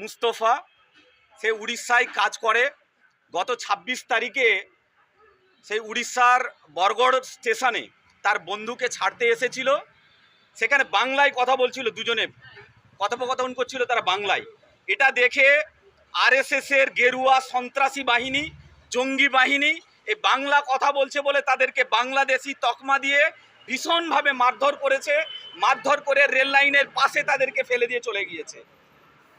মুস্তফা, সে উড়িষ্যায় কাজ করে। গত ২৬ তারিখে সেই উড়িষ্যার বরগড় স্টেশনে তার বন্ধুকে ছাড়তে এসেছিল। সেখানে বাংলায় কথা বলছিল দুজনে, কথোপকথন করছিল তারা বাংলায়। এটা দেখে আরএসএস এর গেরুয়া সন্ত্রাসী বাহিনী, জঙ্গি বাহিনী এই বাংলা কথা বলছে বলে তাদেরকে বাংলাদেশি তকমা দিয়ে ভীষণভাবে মারধর করেছে। মারধর করে রেল লাইনের পাশে তাদেরকে ফেলে দিয়ে চলে গিয়েছে।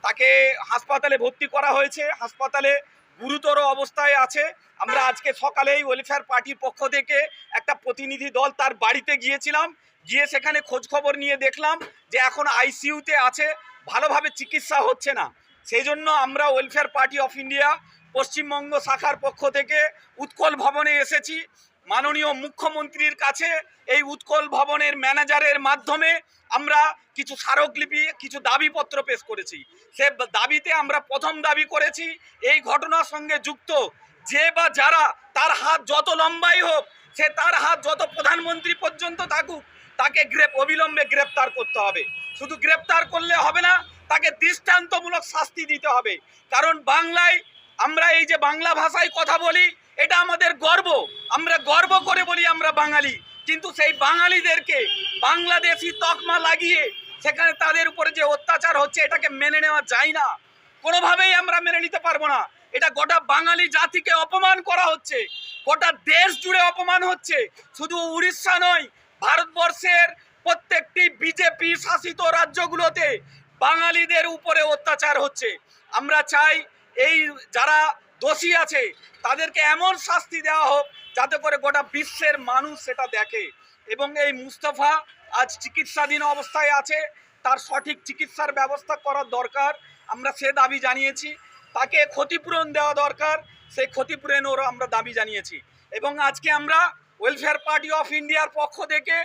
তাকে হাসপাতালে ভর্তি করা হয়েছে। হাসপাতালে গুরুতর অবস্থায় আছে। আমরা আজকে সকালেই ওয়েলফেয়ার পার্টির পক্ষ থেকে একটা প্রতিনিধি দল তার বাড়িতে গিয়েছিলাম। গিয়ে সেখানে খোঁজ খবর নিয়ে দেখলাম যে এখন আইসিইউতে আছে। ভালোভাবে চিকিৎসা হচ্ছে না। সেই জন্য আমরা Welfare Party of India Paschimbanga শাখার পক্ষ থেকে উৎকল ভবনে এসেছি। মাননীয় মুখ্যমন্ত্রীর কাছে এই উৎকল ভবনের ম্যানেজারের মাধ্যমে আমরা কিছু স্মারকলিপি, কিছু দাবিপত্র পেশ করেছি। সে দাবিতে আমরা প্রথম দাবি করেছি, এই ঘটনার সঙ্গে যুক্ত যে বা যারা তার হাত যত লম্বাই হোক, সে তার হাত যত প্রধানমন্ত্রী পর্যন্ত থাকুক, তাকে গ্রেপ, অবিলম্বে গ্রেপ্তার করতে হবে। শুধু গ্রেপ্তার করলে হবে না, তাকে দৃষ্টান্তমূলক শাস্তি দিতে হবে। কারণ বাংলায় আমরা এই যে বাংলা ভাষায় কথা বলি, এটা আমাদের গর্ব। আমরা গর্ব করে বলি আমরা বাঙালি। কিন্তু সেই বাঙালিদেরকে বাংলাদেশি তকমা লাগিয়ে সেখানে তাদের উপরে যে অত্যাচার হচ্ছে, এটাকে মেনে নেওয়া যায় না। কোনোভাবেই আমরা মেনে নিতে পারব না। এটা গোটা বাঙালি জাতিকে অপমান করা হচ্ছে। গোটা দেশ জুড়ে অপমান হচ্ছে। শুধু উড়িষ্যা নয়, ভারতবর্ষের প্রত্যেকটি বিজেপি শাসিত রাজ্যগুলোতে বাঙালিদের উপরে অত্যাচার হচ্ছে। আমরা চাই এই যারা দোষী আছে, তাদেরকে এমন শাস্তি দেওয়া হোক, যাতে করে গোটা বিশ্বের মানুষ সেটা দেখে। এবং এই মুস্তফা আজ চিকিৎসাধীন অবস্থায় আছে। তার সঠিক চিকিৎসার ব্যবস্থা করার দরকার। আমরা সে দাবি জানিয়েছি। তাকে ক্ষতিপূরণ দেওয়া দরকার। সেই ক্ষতিপূরণেরও আমরা দাবি জানিয়েছি। এবং আজকে আমরা ওয়েলফেয়ার পার্টি অফ ইন্ডিয়ার পক্ষ থেকে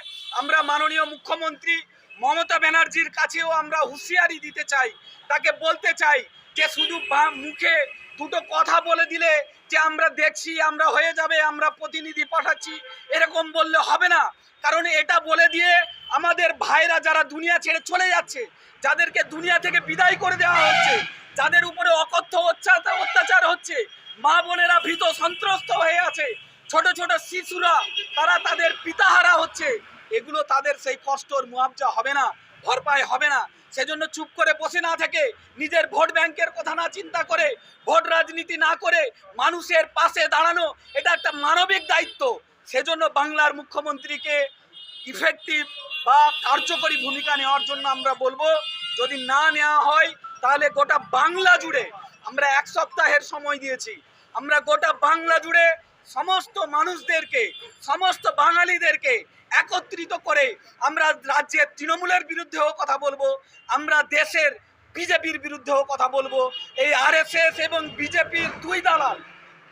আমরা মাননীয় মুখ্যমন্ত্রী মমতা ব্যানার্জির কাছেও আমরা হুঁশিয়ারি দিতে চাই। তাকে বলতে চাই যে শুধু মুখে দুটো কথা বলে দিলে যে আমরা দেখছি, আমরা হয়ে যাবে, আমরা প্রতিনিধি পাঠাচ্ছি, এরকম বললে হবে না। কারণ এটা বলে দিয়ে আমাদের ভাইরা যারা দুনিয়া ছেড়ে চলে যাচ্ছে, যাদেরকে দুনিয়া থেকে বিদায় করে দেওয়া হচ্ছে, যাদের উপরে অকথ্য অত্যাচার অত্যাচার হচ্ছে, মা বোনেরা ভীত সন্ত্রস্ত হয়ে আছে, ছোট ছোট শিশুরা, তারা তাদের পিতাহারা হচ্ছে এগুলো তাদের সেই কষ্টর মুআবজা হবে না, ভরপাই হবে না। সেজন্য চুপ করে বসে না থেকে নিজের ভোট ব্যাংকের কথা না চিন্তা করে, ভোট রাজনীতি না করে মানুষের পাশে দাঁড়ানো, এটা একটা মানবিক দায়িত্ব। সেজন্য বাংলার মুখ্যমন্ত্রীকে ইফেক্টিভ বা কার্যকরী ভূমিকা নেওয়ার জন্য আমরা বলব, যদি না নেওয়া হয়, তাহলে গোটা বাংলা জুড়ে আমরা এক সপ্তাহের সময় দিয়েছি। আমরা গোটা বাংলা জুড়ে সমস্ত মানুষদেরকে, সমস্ত বাঙালিদেরকে একত্রিত করে আমরা রাজ্যের তৃণমূলের বিরুদ্ধেও কথা বলব, আমরা দেশের বিজেপির বিরুদ্ধেও কথা বলব। এই আরএসএস এবং বিজেপির দুই দালাল,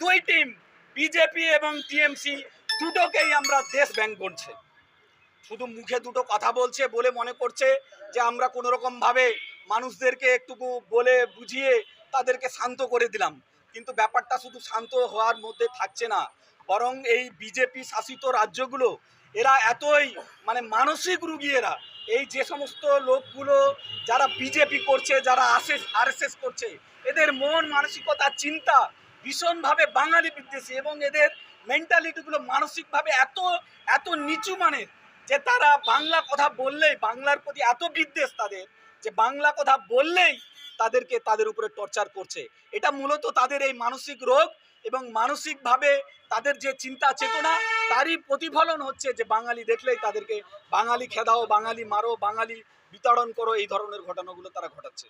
দুই টিম বিজেপি এবং টিএমসি দুটোকেই আমরা দেশ ব্যাংক করছে। শুধু মুখে দুটো কথা বলছে বলে মনে করছে যে আমরা কোনো রকম ভাবে মানুষদেরকে একটুকু বলে বুঝিয়ে তাদেরকে শান্ত করে দিলাম। কিন্তু ব্যাপারটা শুধু শান্ত হওয়ার মধ্যে থাকছে না, বরং এই বিজেপি শাসিত রাজ্যগুলো এরা এতই মানে মানসিক রুগী এরা। এই যে সমস্ত লোকগুলো যারা বিজেপি করছে, যারা আসেস আরএসএস করছে, এদের মন মানসিকতা, চিন্তা ভীষণভাবে বাঙালি বিদ্বেষী এবং এদের মেন্টালিটিগুলো মানসিকভাবে এত এত নিচু মানের যে তারা বাংলা কথা বললেই, বাংলার প্রতি এত বিদ্বেষ তাদের যে বাংলা কথা বললেই তাদেরকে তাদের উপরে টর্চার করছে। এটা মূলত তাদের এই মানসিক রোগ এবং মানসিকভাবে তাদের যে চিন্তা চেতনা, তারই প্রতিফলন হচ্ছে যে বাঙালি দেখলেই তাদেরকে বাঙালি খেদাও, বাঙালি মারো, বাঙালি বিতাড়ন করো, এই ধরনের ঘটনাগুলো তারা ঘটাচ্ছে।